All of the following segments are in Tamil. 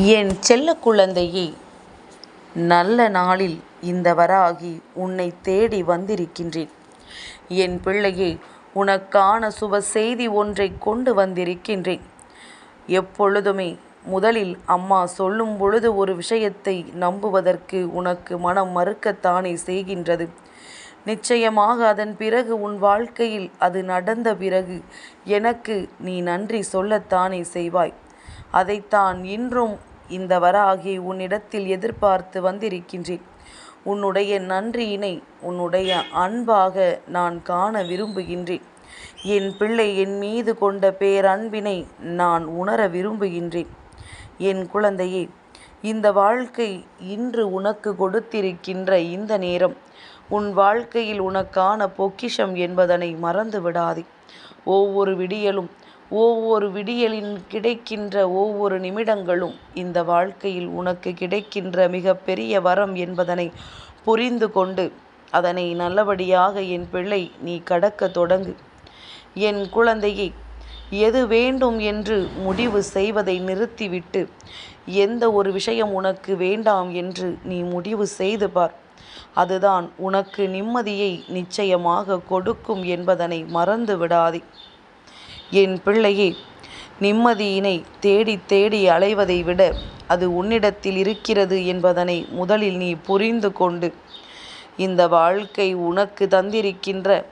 என் செல்ல குழந்தையே நல்ல நாளில் இந்த வராகி உன்னை தேடி வந்திருக்கின்றேன். என் பிள்ளையே உனக்கான சுப செய்தி ஒன்றைக் கொண்டு வந்திருக்கின்றேன். எப்பொழுதுமே முதலில் அம்மா சொல்லும் பொழுது ஒரு விஷயத்தை நம்புவதற்கு உனக்கு மனம் மறுக்கத்தானே செய்கின்றது. நிச்சயமாக அதன் பிறகு உன் வாழ்க்கையில் அது நடந்த பிறகு எனக்கு நீ நன்றி சொல்லத்தானே செய்வாய். அதைத்தான் இன்றும் இந்த வராகி உன்னிடத்தில் எதிர்பார்த்து வந்திருக்கின்றேன். உன்னுடைய நன்றியினை உன்னுடைய அன்பாக நான் காண விரும்புகின்றேன். என் பிள்ளை என் மீது கொண்ட பேரன்பினை நான் உணர விரும்புகின்றேன். என் குழந்தையே இந்த வாழ்க்கை இன்று உனக்கு கொடுத்திருக்கின்ற இந்த நேரம் உன் வாழ்க்கையில் உனக்கான பொக்கிஷம் என்பதனை மறந்து விடாதே. ஒவ்வொரு விடியலும் ஒவ்வொரு விடியலின் கிடைக்கின்ற ஒவ்வொரு நிமிடங்களும் இந்த வாழ்க்கையில் உனக்கு கிடைக்கின்ற மிகப்பெரிய வரம் என்பதனை புரிந்து கொண்டு அதனை நல்லபடியாக என் பிள்ளை நீ கடக்கத் தொடங்கு. என் குழந்தையை எது வேண்டும் என்று முடிவு செய்வதை நிறுத்திவிட்டு எந்த ஒரு விஷயம் உனக்கு வேண்டாம் என்று நீ முடிவு செய்து பார். அதுதான் உனக்கு நிம்மதியை நிச்சயமாக கொடுக்கும் என்பதனை மறந்து விடாதே. என் பிள்ளையே நிம்மதியினை தேடித் தேடி அலைவதை விட அது உன்னிடத்தில் இருக்கிறது என்பதனை முதலில் நீ புரிந்து கொண்டு இந்த வாழ்க்கை உனக்கு தந்திருக்கின்ற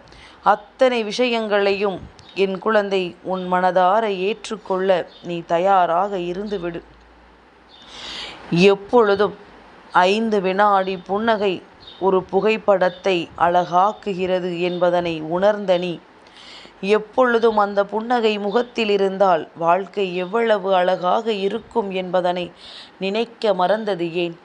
அத்தனை விஷயங்களையும் என் குழந்தை உன் மனதார ஏற்றுக்கொள்ள நீ தயாராக இருந்துவிடு. எப்பொழுதும் ஐந்து வினாடி புன்னகை ஒரு புகைப்படத்தை அழகாக்குகிறது என்பதனை உணர்ந்த நீ எப்பொழுதும் அந்த புன்னகை முகத்தில் இருந்தால் வாழ்க்கை எவ்வளவு அழகாக இருக்கும் என்பதனை நினைக்க மறந்தது ஏன்?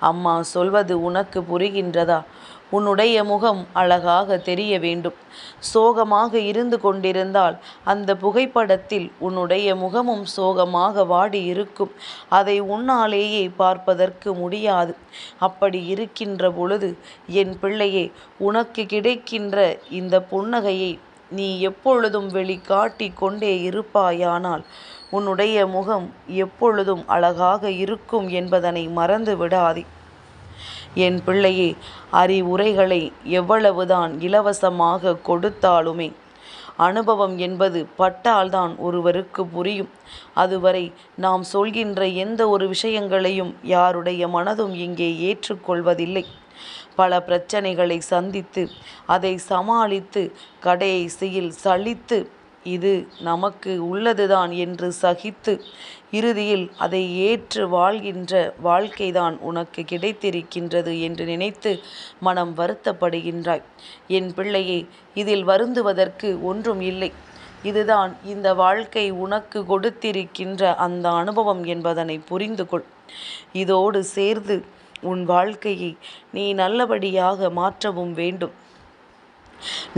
அம்மா சொல்வது உனக்கு புரிகின்றதா? உன்னுடைய முகம் அழகாக தெரிய வேண்டும். சோகமாக இருந்து கொண்டிருந்தால் அந்த புகைப்படத்தில் உன்னுடைய முகமும் சோகமாக வாடி இருக்கும். அதை உன்னாலேயே பார்ப்பதற்கு முடியாது. அப்படி இருக்கின்ற பொழுது என் பிள்ளையே உனக்கு கிடைக்கின்ற இந்த புன்னகையை நீ எப்பொழுதும் வெளிக்காட்டிக் கொண்டே இருப்பாயானால் உன்னுடைய முகம் எப்பொழுதும் அழகாக இருக்கும் என்பதனை மறந்து விடாதே. என் பிள்ளையே அறிவுரைகளை எவ்வளவுதான் இலவசமாக கொடுத்தாலுமே அனுபவம் என்பது பட்டால்தான் ஒருவருக்கு புரியும். அதுவரை நாம் சொல்கின்ற எந்த ஒரு விஷயங்களையும் யாருடைய மனதும் இங்கே ஏற்றுக்கொள்வதில்லை பல பிரச்சனைகளை சந்தித்து அதை சமாளித்து கடைசியில் சலித்து இது நமக்கு உள்ளதுதான் என்று சகித்து இறுதியில் அதை ஏற்று வாழ்கின்ற வாழ்க்கைதான் உனக்கு கிடைத்திருக்கின்றது என்று நினைத்து மனம் வருத்தப்படுகின்றாய். என் பிள்ளையே இதில் வருந்துவதற்கு ஒன்றும் இல்லை. இதுதான் இந்த வாழ்க்கை உனக்கு கொடுத்திருக்கின்ற அந்த அனுபவம் என்பதனை புரிந்து கொள். இதோடு சேர்ந்து உன் வாழ்க்கையை நீ நல்லபடியாக மாற்றவும் வேண்டும்.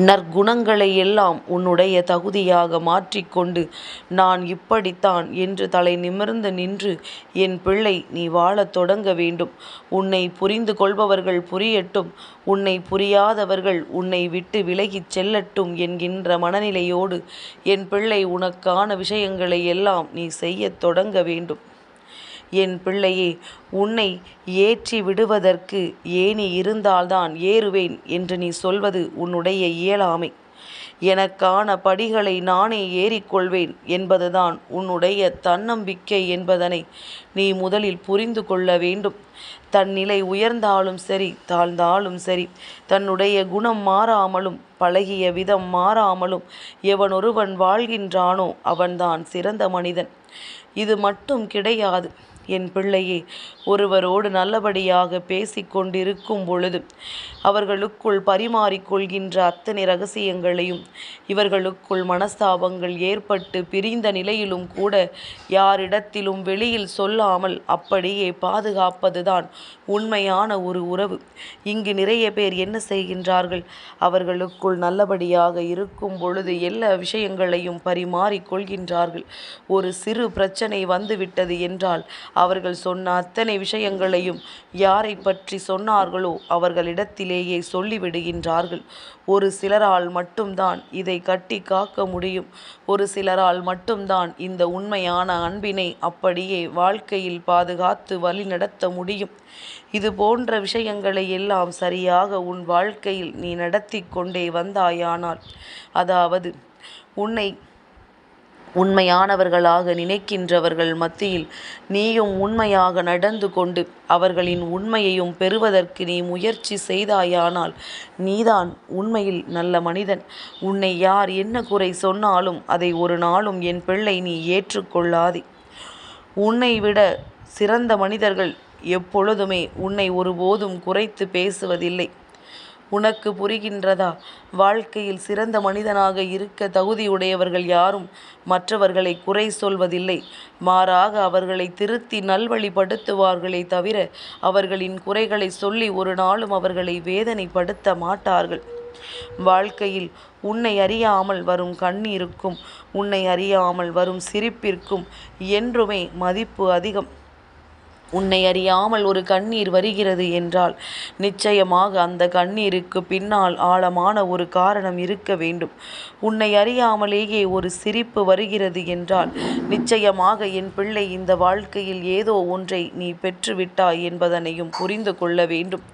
நற்குணங்களை எல்லாம் உன்னுடைய தகுதியாக மாற்றிக்கொண்டு நான் இப்படித்தான் என்று தலை நிமிர்ந்து நின்று என் பிள்ளை நீ வாழத் தொடங்க வேண்டும். உன்னை புரிந்து கொள்பவர்கள் புரியட்டும். உன்னை புரியாதவர்கள் உன்னை விட்டு விலகிச் செல்லட்டும் என்கின்ற மனநிலையோடு என் பிள்ளை உனக்கான விஷயங்களை எல்லாம் நீ செய்யத் தொடங்க வேண்டும். என் பிள்ளையே உன்னை ஏற்றி விடுவதற்கு ஏணி இருந்தால்தான் ஏறுவேன் என்று நீ சொல்வது உன்னுடைய இயலாமை. எனக்கான படிகளை நானே ஏறிக்கொள்வேன் என்பதுதான் உன்னுடைய தன்னம்பிக்கை என்பதனை நீ முதலில் புரிந்து கொள்ள வேண்டும். தன் நிலை உயர்ந்தாலும் சரி தாழ்ந்தாலும் சரி தன்னுடைய குணம் மாறாமலும் பழகிய விதம் மாறாமலும் எவனொருவன் வாழ்கின்றானோ அவன்தான் சிறந்த மனிதன். இது மட்டும் கிடையாது என் பிள்ளையே ஒருவரோடு நல்லபடியாக பேசிக்கொண்டிருக்கும் பொழுது அவர்களுக்குள் பரிமாறிக்கொள்கின்ற அத்தனை ரகசியங்களையும் இவர்களுக்குள் மனஸ்தாபங்கள் ஏற்பட்டு பிரிந்த நிலையிலும் கூட யாரிடத்திலும் வெளியில் சொல்லாமல் அப்படியே பாதுகாப்பதுதான் உண்மையான ஒரு உறவு. இங்கு நிறைய பேர் என்ன செய்கின்றார்கள் அவர்களுக்குள் நல்லபடியாக இருக்கும் பொழுது எல்லா விஷயங்களையும் பரிமாறிக்கொள்கின்றார்கள் ஒரு சிறு பிரச்சனை வந்துவிட்டது என்றால் அவர்கள் சொன்ன அத்தனை விஷயங்களையும் யாரை பற்றி சொன்னார்களோ அவர்களிடத்திலேயே சொல்லிவிடுகின்றார்கள். ஒரு சிலரால் மட்டும்தான் இதை கட்டி காக்க முடியும். ஒரு சிலரால் மட்டும்தான் இந்த உண்மையான அன்பினை அப்படியே வாழ்க்கையில் பாதுகாத்து வழிநடத்த முடியும். இது போன்ற விஷயங்களை எல்லாம் சரியாக உன் வாழ்க்கையில் நீ நடத்தி கொண்டே வந்தாயானால் அதாவது உன்னை உண்மையானவர்களாக நினைக்கின்றவர்கள் மத்தியில் நீயும் உண்மையாக நடந்து கொண்டு அவர்களின் உண்மையையும் பெறுவதற்கு நீ முயற்சி செய்தாயானால் நீதான் உண்மையில் நல்ல மனிதன். உன்னை யார் என்ன குறை சொன்னாலும் அதை ஒரு நாளும் என் பிள்ளை நீ ஏற்றுக்கொள்ளாதே. உன்னை விட சிறந்த மனிதர்கள் எப்பொழுதுமே உன்னை ஒருபோதும் குறைத்து பேசுவதில்லை. உனக்கு புரிகின்றதா? வாழ்க்கையில் சிறந்த மனிதனாக இருக்க தகுதியுடையவர்கள் யாரும் மற்றவர்களை குறை சொல்வதில்லை. மாறாக அவர்களை திருத்தி நல்வழிப்படுத்துவார்களே தவிர அவர்களின் குறைகளை சொல்லி ஒரு நாளும் அவர்களை வேதனைப்படுத்த மாட்டார்கள். வாழ்க்கையில் உன்னை அறியாமல் வரும் கண்ணீருக்கும் உன்னை அறியாமல் வரும் சிரிப்பிற்கும் என்றுமே மதிப்பு அதிகம். உன்னை அறியாமல் ஒரு கண்ணீர் வருகிறது என்றால் நிச்சயமாக அந்த கண்ணீருக்கு பின்னால் ஆழமான ஒரு காரணம் இருக்க வேண்டும். உன்னை அறியாமலேயே ஒரு சிரிப்பு வருகிறது என்றால் நிச்சயமாக என் பிள்ளை இந்த வாழ்க்கையில் ஏதோ ஒன்றை நீ பெற்றுவிட்டாய் என்பதனையும் புரிந்து கொள்ள வேண்டும்.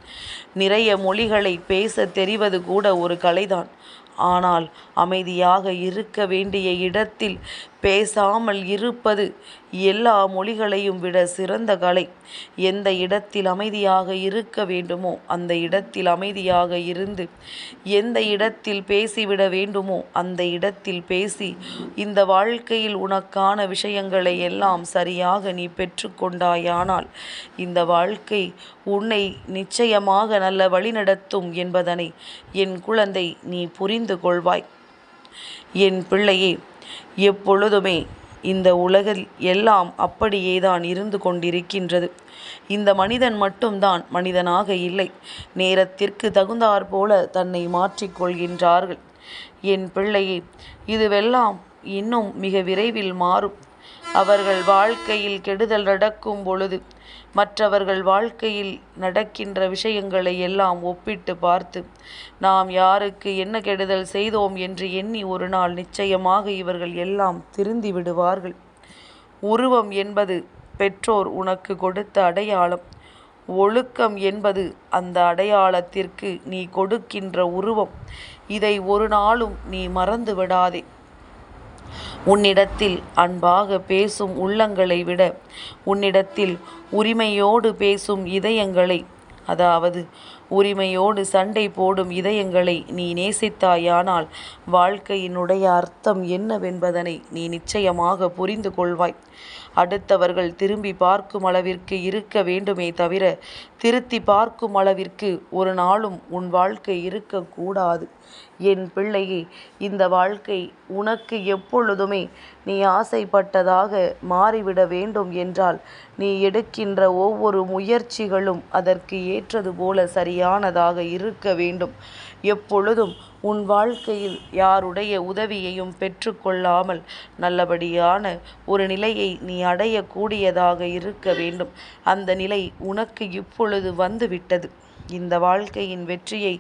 நிறைய மொழிகளை பேச தெரிவது கூட ஒரு கலைதான். ஆனால் அமைதியாக இருக்க வேண்டிய இடத்தில் பேசாமல் இருப்பது எல்லா மொழிகளையும் விட சிறந்த கலை. எந்த இடத்தில் அமைதியாக இருக்க வேண்டுமோ அந்த இடத்தில் அமைதியாக இருந்து எந்த இடத்தில் பேசிவிட வேண்டுமோ அந்த இடத்தில் பேசி இந்த வாழ்க்கையில் உனக்கான விஷயங்களை எல்லாம் சரியாக நீ பெற்றுக்கொண்டாயானால் இந்த வாழ்க்கை உன்னை நிச்சயமாக நல்ல வழிநடத்தும் என்பதனை என் குழந்தை நீ புரிந்து கொள்வாய். என் பிள்ளையே எப்பொழுதுமே இந்த உலகில் எல்லாம் அப்படியே தான் இருந்து கொண்டிருக்கின்றது. இந்த மனிதன் மட்டும்தான் மனிதனாக இல்லை. நேரத்திற்கு தகுந்தாற் போல தன்னை மாற்றிக்கொள்கின்றார்கள் என் பிள்ளையே இதுவெல்லாம் இன்னும் மிக விரைவில் மாறும். அவர்கள் வாழ்க்கையில் கெடுதல் நடக்கும் பொழுது மற்றவர்கள் வாழ்க்கையில் நடக்கின்ற விஷயங்களை எல்லாம் ஒப்பிட்டு பார்த்து நாம் யாருக்கு என்ன கெடுதல் செய்தோம் என்று எண்ணி ஒரு நாள் நிச்சயமாக இவர்கள் எல்லாம் திருந்தி விடுவார்கள். உருவம் என்பது பெற்றோர் உனக்கு கொடுத்த அடையாளம். ஒழுக்கம் என்பது அந்த அடையாளத்திற்கு நீ கொடுக்கின்ற உருவம். இதை ஒரு நாளும் நீ மறந்து விடாதே. உன்னிடத்தில் அன்பாக பேசும் உள்ளங்களை விட உன்னிடத்தில் உரிமையோடு பேசும் இதயங்களை அதாவது உரிமையோடு சண்டை போடும் இதயங்களை நீ நேசித்தாயானால் வாழ்க்கையினுடைய அர்த்தம் என்னவென்பதனை நீ நிச்சயமாக புரிந்து கொள்வாய். அடுத்தவர்கள் திரும்பி பார்க்கும் அளவிற்கு இருக்க வேண்டுமே தவிர திருத்தி பார்க்கும் அளவிற்கு ஒரு நாளும் உன் வாழ்க்கை இருக்கக்கூடாது. என் பிள்ளையே இந்த வாழ்க்கை உனக்கு எப்பொழுதுமே நீ ஆசைப்பட்டதாக மாறிவிட வேண்டும் என்றால் நீ எடுக்கின்ற ஒவ்வொரு முயற்சிகளும் அதற்கு ஏற்றது போல சரியானதாக இருக்க வேண்டும். எப்பொழுதும் உன் வாழ்க்கையில் யாருடைய உதவியையும் பெற்றுக்கொள்ளாமல் நல்லபடியான ஒரு நிலையை நீ அடையக்கூடியதாக இருக்க வேண்டும். அந்த நிலை உனக்கு இப்பொழுது வந்துவிட்டது. இந்த வாழ்க்கையின் வெற்றியை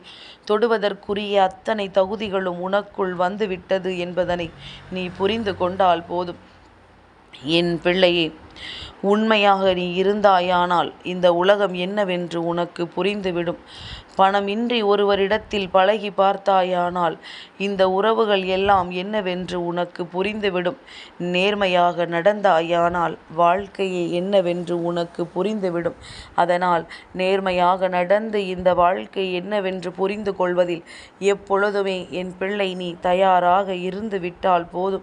தொடுவதற்குரிய அத்தனை தகுதிகளும் உனக்குள் வந்துவிட்டது என்பதனை நீ புரிந்து கொண்டால் போதும். என் பிள்ளையே உண்மையாக நீ இருந்தாயானால் இந்த உலகம் என்னவென்று உனக்கு புரிந்துவிடும். பணமின்றி ஒருவரிடத்தில் பழகி பார்த்தாயானால் இந்த உறவுகள் எல்லாம் என்னவென்று உனக்கு புரிந்துவிடும். நேர்மையாக நடந்தாயானால் வாழ்க்கையை என்னவென்று உனக்கு புரிந்துவிடும். அதனால் நேர்மையாக நடந்து இந்த வாழ்க்கை என்னவென்று புரிந்து கொள்வதில் எப்பொழுதுமே என் பிள்ளை நீ தயாராக இருந்து விட்டால் போதும்.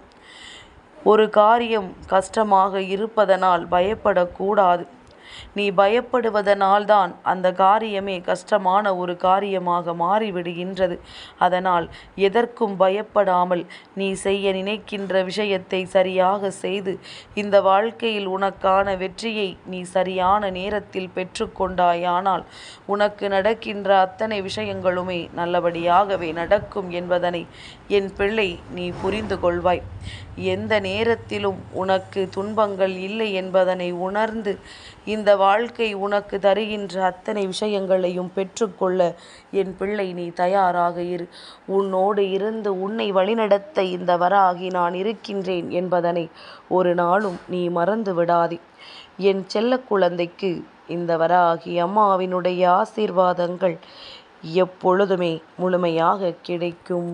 ஒரு காரியம் கஷ்டமாக இருப்பதனால் பயப்படக்கூடாது. நீ பயப்படுவதனால்தான் அந்த காரியமே கஷ்டமான ஒரு காரியமாக மாறிவிடுகின்றது. அதனால் எதற்கும் பயப்படாமல் நீ செய்ய நினைக்கின்ற விஷயத்தை சரியாக செய்து இந்த வாழ்க்கையில் உனக்கான வெற்றியை நீ சரியான நேரத்தில் பெற்றுக்கொண்டாயானால் உனக்கு நடக்கின்ற அத்தனை விஷயங்களுமே நல்லபடியாகவே நடக்கும் என்பதனை என் பிள்ளை நீ புரிந்து கொள்வாய் எந்த நேரத்திலும் உனக்கு துன்பங்கள் இல்லை என்பதனை உணர்ந்து இந்த வாழ்க்கை உனக்கு தருகின்ற அத்தனை விஷயங்களையும் பெற்றுக்கொள்ள என் பிள்ளை நீ தயாராக இரு. உன்னோடு இருந்து உன்னை வழிநடத்த இந்த வராகி நான் இருக்கின்றேன் என்பதனை ஒரு நாளும் நீ மறந்து விடாதே. என் செல்ல குழந்தைக்கு இந்த வராகி அம்மாவினுடைய ஆசீர்வாதங்கள் எப்பொழுதுமே முழுமையாக கிடைக்கும்.